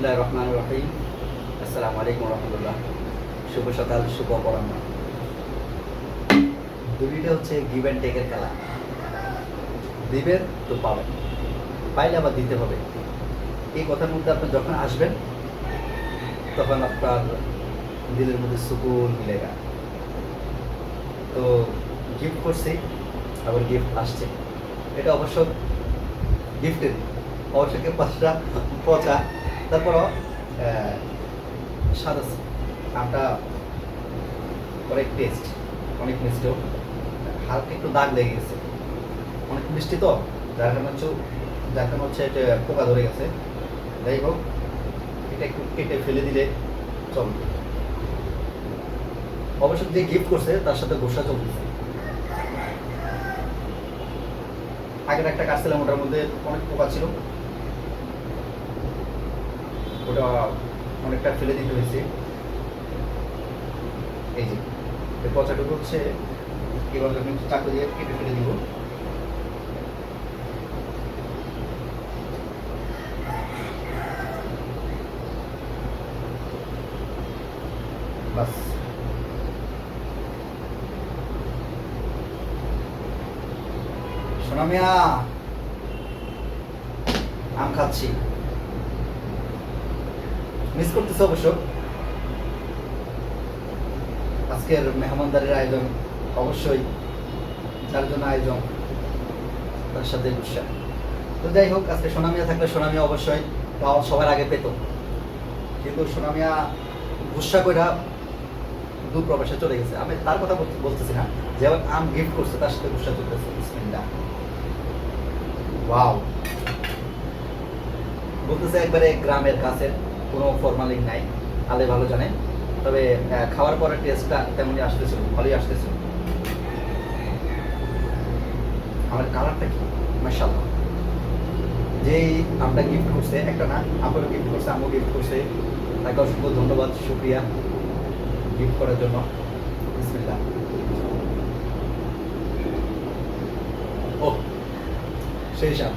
বিসমুল্লাহ রহমান রহিম। আসসালামু আলাইকুম রহমতুল্লাহ। শুভ সকাল, শুভ অপরাহ্ন। দুইটা হচ্ছে গিভ অ্যান্ড টেকের খেলা। দিবেন তো পাবেন। পাইলে আবার দিতে হবে। এই কথার মধ্যে আপনি যখন আসবেন, তখন আপনার দিলের মধ্যে সুকুন মিলে মিলেগা তো গিফট করছি, আবার গিফট আসছে। এটা অবশ্য গিফটের অবশ্যই পাঁচটা, পচা তারপরও আহ, স্বাদ আছে। আমটা অনেক টেস্ট অনেক মিষ্টিও হালকা একটু দাগ লেগে গেছে। অনেক মিষ্টি তো যার কারণে হচ্ছে যার কারণে হচ্ছে এটা পোকা ধরে গেছে। যাই হোক এটা একটু কেটে ফেলে দিলে চলবে। অবশ্য যে গিফট করছে তার সাথে গোসা চলতেছে। আগের একটা কাজ কাটছিলাম ওটার মধ্যে অনেক পোকা ছিল। ওটা অনেকটা ফেলে দিতে হয়েছে। এই যে, এই পচাটুকু হচ্ছে এবার আমি চাকু দিয়ে কেটে ফেলে দিব। বাস। সোনা মিয়া আম খাচ্ছি। মিস করতেছে অবশ্য। আজকের মেহমানদারির আয়োজন অবশ্যই, যার জন্য আয়োজন, তার সাথে গুসা তো যাই হোক, আজকে সোনামিয়া থাকলে সোনামিয়া অবশ্যই পাওয়া সবার আগে পেত। কিন্তু সোনামিয়া গুসা কইরা দূর প্রবাসে চলে গেছে। আমি তার কথা বলতেছি না, যে আবার আম গিফট করছে, তার সাথে গুসা চলতেছে, বিসমিল্লাহ। ওয়াও বলতেছে একবারে গ্রামের কাছে কোনো ফরমালিন নাই আলে ভালো জানে। তবে খাওয়ার পরে টেস্টটা তেমনই আসতেছিল ভালোই আসতেছিল আমার কালারটা কি? মাশাআল্লাহ। যেই আমরা গিফট করছে, একটা না, আমারও গিফট করছে আমও গিফট করছে। তাকে অসংখ্য ধন্যবাদ, শুক্রিয়া গিফট করার জন্য। বিসমিল্লাহ। ও, সেই সাপ।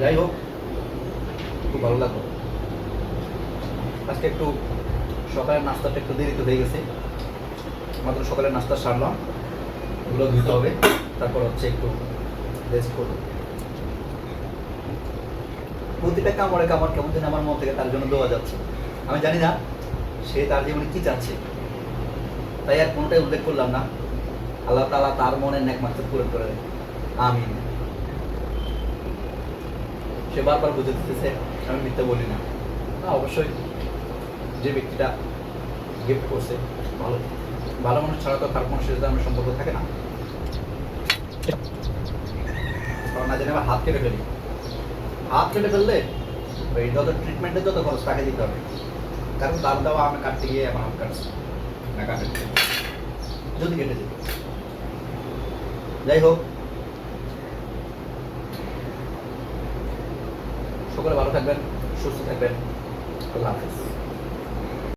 যাই হোক, খুব ভালো লাগল। আজকে একটু সকালের নাস্তাটা একটু দেরিতে হয়ে গেছে। মাত্র সকালের নাস্তা সারলাম ওগুলো ধুতে হবে তারপর হচ্ছে একটু রেস্ট করব। প্রতিটা কামড়ে কামড় কেমন যেন আমার মন থেকে তার জন্য দেওয়া যাচ্ছে। আমি জানি না সে তার জীবনে কি চাচ্ছে। তাই আর কোনোটাই উল্লেখ করলাম না। আল্লাহ তাআলা তার মনের ন্যাক মাত্র পূরণ করে। আমিন। সে বারবার বুঝে দিতেছে আমি মিথ্যে বলি না। না, অবশ্যই। যে ব্যক্তিটা গিফট করছে, ভালো ভালো মানুষ ছাড়া তো খারাপ মানুষের সাথে আমার সম্পর্ক থাকে না। কারণ না জানি আবার হাত কেটে ফেলি। হাত কেটে ফেললে ওই যত ট্রিটমেন্টের যত খরচ, তাকে দিতে হবে। কারণ তার দেওয়া আমি কাটতে গিয়ে এখন হাত কাটছি। না কাটে যদি কেটে যেত যাই হোক। সকলে ভালো থাকবেন, সুস্থ থাকবেন। আল্লাহ হাফিজ।